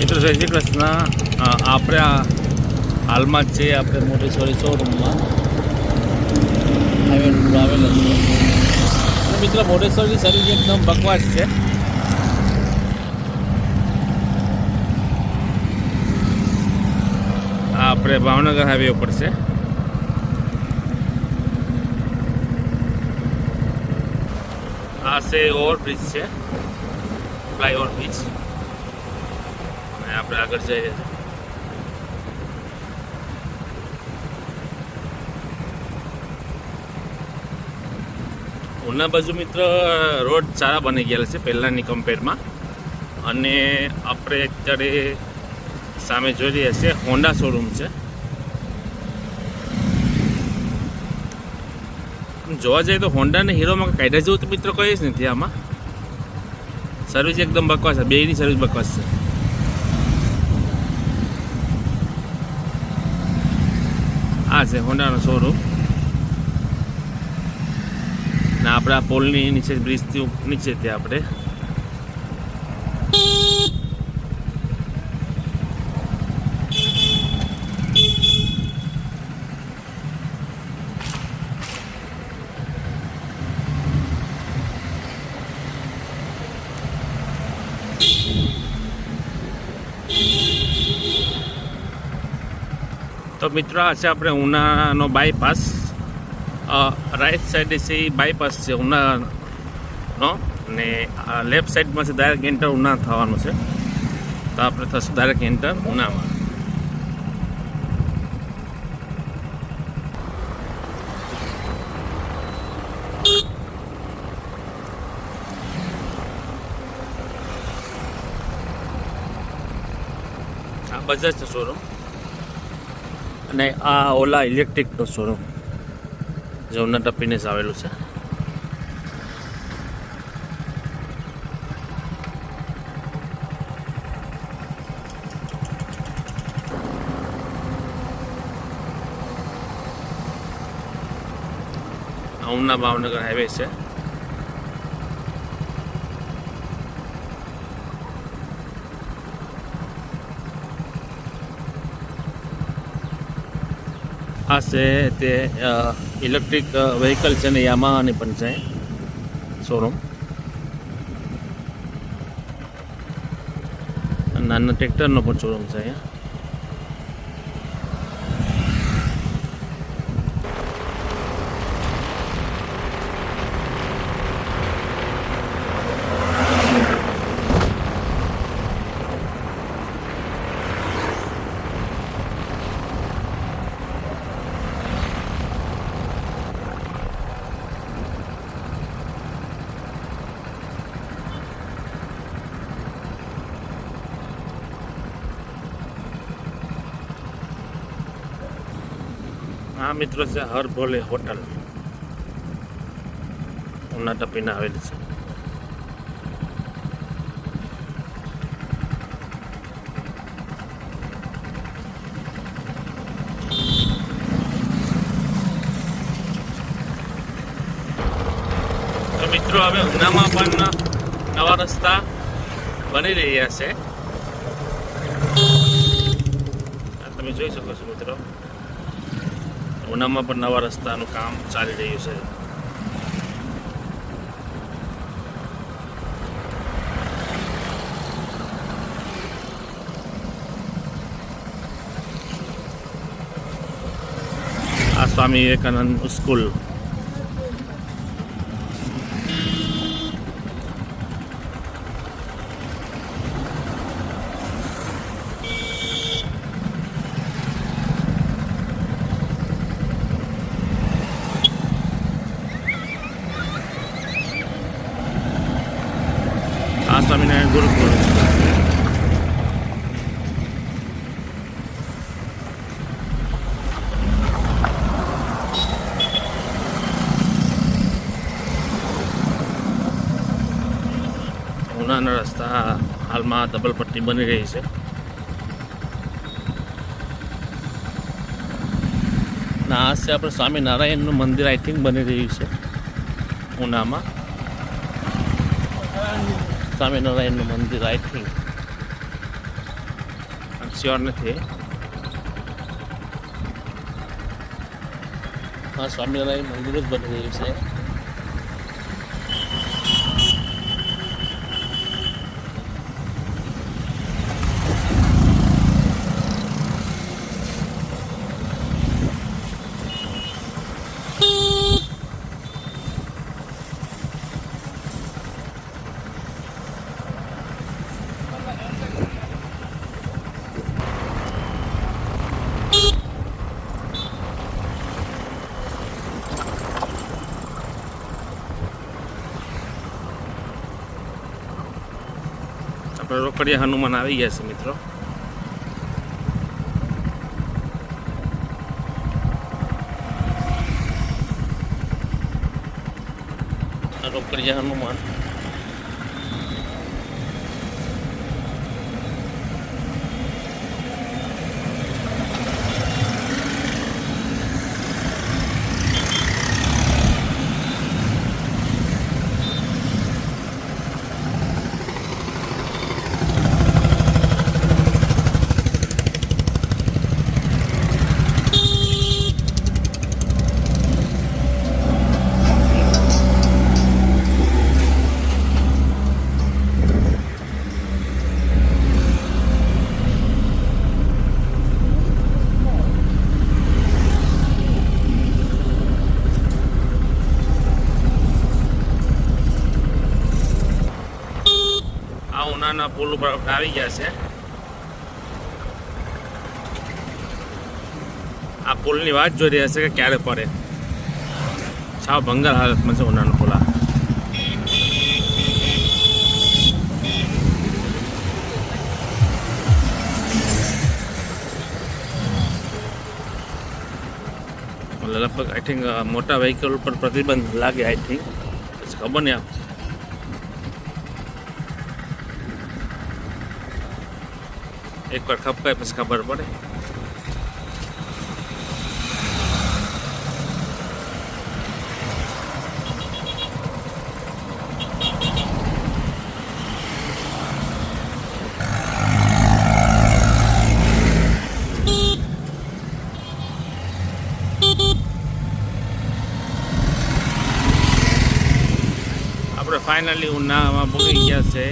મિત્રો, જય શ્રી કૃષ્ણ. આપણે હાલમાં જ છે આપણે મોટેશ્વરી શોરૂમમાં. આવેલા છે મિત્રો, મોટેશ્વરની સર્વિસ એકદમ બકવાસ છે. આપણે ભાવનગર હાઈવે ઉપર છે. આ છે ઓવરબ્રિજ છે. ફ્લાયઓવર બ્રિજ આપણે આગળ જઈએ. ઉના બાજુ મિત્ર, રોડ સારા બની ગયેલા છે પહેલાંની કમ્પેરમાં અને આપણે અત્યારે સામે જોઈ રહ્યા છીએ હોન્ડા શોરૂમ છે. જોવા જઈએ તો હોન્ડા અને હીરોમાં કાયદા જેવું તો મિત્રો જ નથી આમાં. સર્વિસ એકદમ બકવાસ છે બેની સર્વિસ બકવાસ છે. આ છે હોન્ડાનો શોરૂમ ને આપણે પોલની નીચે બ્રિજથી નીચે ત્યાં આપણે. તો મિત્રો આ છે આપણે ઉનાનો બાયપાસ રાઈટ સાઈડે છે એ બાયપાસ છે ઉનાનો. અને લેફ્ટ સાઈડમાં છે ડાયરેક્ટ એન્ટર ઉના થવાનું છે. તો આપણે થશે ડાયરેક્ટ એન્ટર ઉનામાં. આ બજાજ છે શોરૂમ અને આ ઓલા ઇલેક્ટ્રિકનો શોરૂમ જવના ટપીને જ આવેલું છે. ઉના ભાવનગર હાઈવે છે. આ છે તે ઇલેક્ટ્રિક વ્હીકલ છે ને યામાહાની પણ છે. શોરૂમ નાના ટ્રેક્ટરનો પણ શોરૂમ છે અહીંયા. આ મિત્રો છે હર ભોલે હોટલ. ઉના ટપીને આવેલી છે. મિત્રો, હવે ઉનામાં પણ નવા રસ્તા બની રહ્યા છે. તમે જોઈ શકો છો મિત્રો. ઉનામાં પણ નવા રસ્તાનું કામ ચાલી રહ્યું છે. આ સ્વામી વિવેકાનંદ સ્કૂલ આ સ્વામિનારાયણ ગુરુકુળ ઉનાના રસ્તા હાલમાં ડબલ પટ્ટી બની રહી છે. આ છે આપણે સ્વામિનારાયણનું મંદિર આઈ થિંક બની રહ્યું છે ઉનામાં. સ્વામિનારાયણનું મંદિર આઈ થિંક શ્યોર નથી. હા, સ્વામિનારાયણ મંદિર જ બની રહ્યું છે. આપણે રોકડિયા હનુમાન આવી ગયા છે મિત્રો આ રોકડિયા હનુમાન આ ઉનાના પુલ ઉપર આપણે આવી ગયા છે આ પુલની વાત જોઈ રહ્યા છે કે ક્યારે પડે. સાવ ભંગાર હાલતમાં છે ઉનાનો પુલ લગભગ આઈ થિંક મોટા વ્હીકલ ઉપર પ્રતિબંધ લાગે આઈ થિંક ખબર નહીં એકવાર ખપકાય પછી ખબર પડે. આપણે ફાઇનલી ઉનામાં ભૂલી ગયા છે.